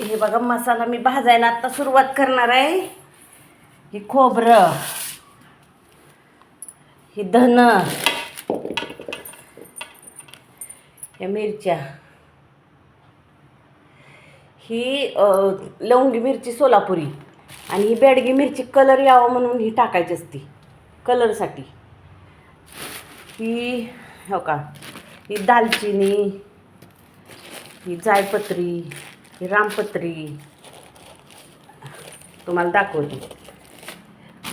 हे बघा मसाला मी भाजायला आत्ता सुरुवात करणार आहे. हे खोबरं ही धन या मिरच्या. ही लवंगी मिरची सोलापुरी आणि ही बेडगी मिरची कलर यावं म्हणून ही टाकायची असती कलरसाठी. ही हो का ही दालचिनी ही जायपत्री ही रामपत्री. तुम्हाला दाखवते.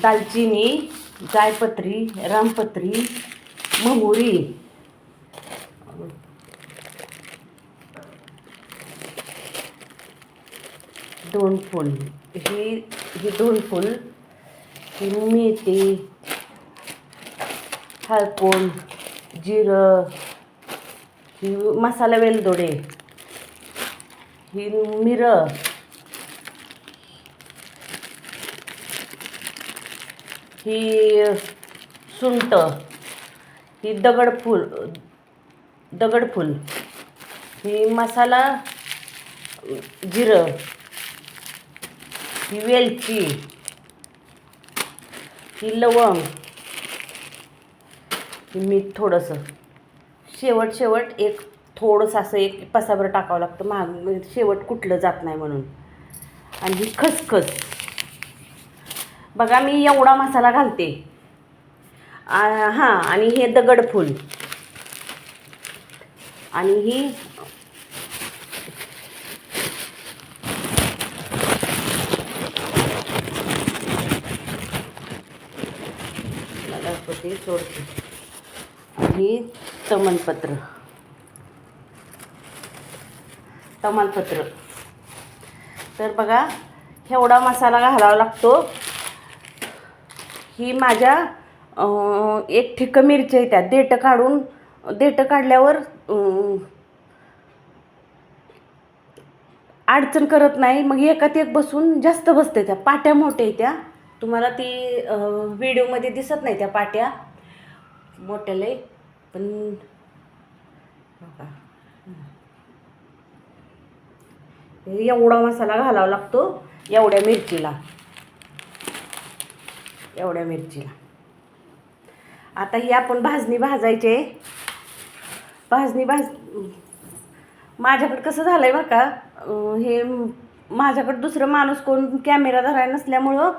दालचिनी जायपत्री रामपत्री मोहरी दोन फूल. ही ही दोन फूल. ही मेथी हळकोण जिरं ही मसाला वेलदोडे. ही मिरं ही सुंट ही दगडफूल दगडफूल ही मसाला जिरं ही वेलची ही लवंग ही मीठ थोडंसं. शेवट शेवट एक थोडंसं असं एक पसाभर टाकावं लागतं. महाग म्हणजे शेवट कुठलं जात नाही म्हणून. आणि ही खसखस. बघा मी एवढा मसाला घालते. हां आणि हे दगडफूल आणि ही गणपती सोडते. आणि तमनपत्र तमालपत्र. तर बघा एवढा मसाला घालावा लागतो. ही माझ्या एक ठिक्क मिरच्या येत्या त्या देठं काढून देठं काढल्यावर अडचण करत नाही. मग एकात एक बसून जास्त बसते त्या. पाट्या मोठ्या आहेत त्या. तुम्हाला ती व्हिडिओमध्ये दिसत नाही त्या पाट्या. मोठ्याला पण हो का. एवढा मसाला घालावा लागतो एवढ्या मिरचीला. एवढ्या मिरचीला. आता ही आपण भाजणी भाजायचे. भाजणी भाज माझ्याकडे कसं झालं आहे बरं का हे माझ्याकडे दुसरं माणूस कोण कॅमेरा धरायला नसल्यामुळं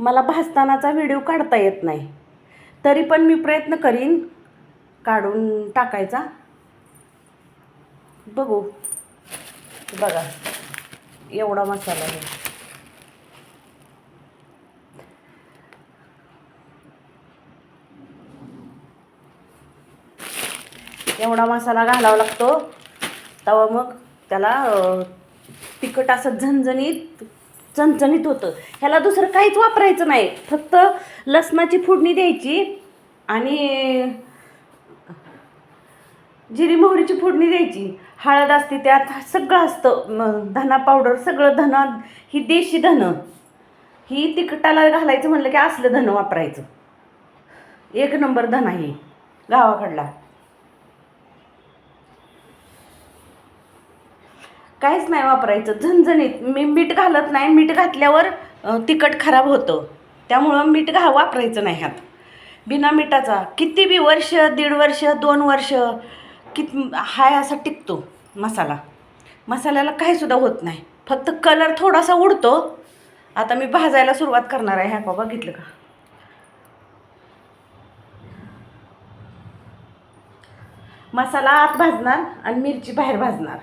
मला भाजतानाचा व्हिडिओ काढता येत नाही. तरी पण मी प्रयत्न करीन काढून टाकायचा. बघू. बघा. एवढा मसाला आहे एवढा मसाला घालावा लागतो. तेव्हा मग त्याला तिखट असं झणझणीत चणचणीत होतं. ह्याला दुसरं काहीच वापरायचं नाही. फक्त लसणाची फोडणी द्यायची आणि जिरी मोहरीची फोडणी द्यायची. हळद असते त्यात सगळं असतं. धना पावडर सगळं धन ही देशी धन. ही तिखटाला घालायचं म्हणलं की असलं धन वापरायचं. एक नंबर धन आहे गावाकडला. काहीच नाही वापरायचं. झणझणीत. मी मीठ घालत नाही. मीठ घातल्यावर तिखट खराब होतं. त्यामुळं मीठ घा वापरायचं नाही ह्यात. बिना मिठाचा. किती बी वर्ष दीड वर्ष दोन वर्ष कित हाय असा टिकतो मसाला. मसाल्याला काहीसुद्धा होत नाही. फक्त कलर थोडासा उडतो. आता मी भाजायला सुरुवात करणार आहे. ह्या बाबा बघितलं का? मसाला आत भाजणार आणि मिरची बाहेर भाजणार.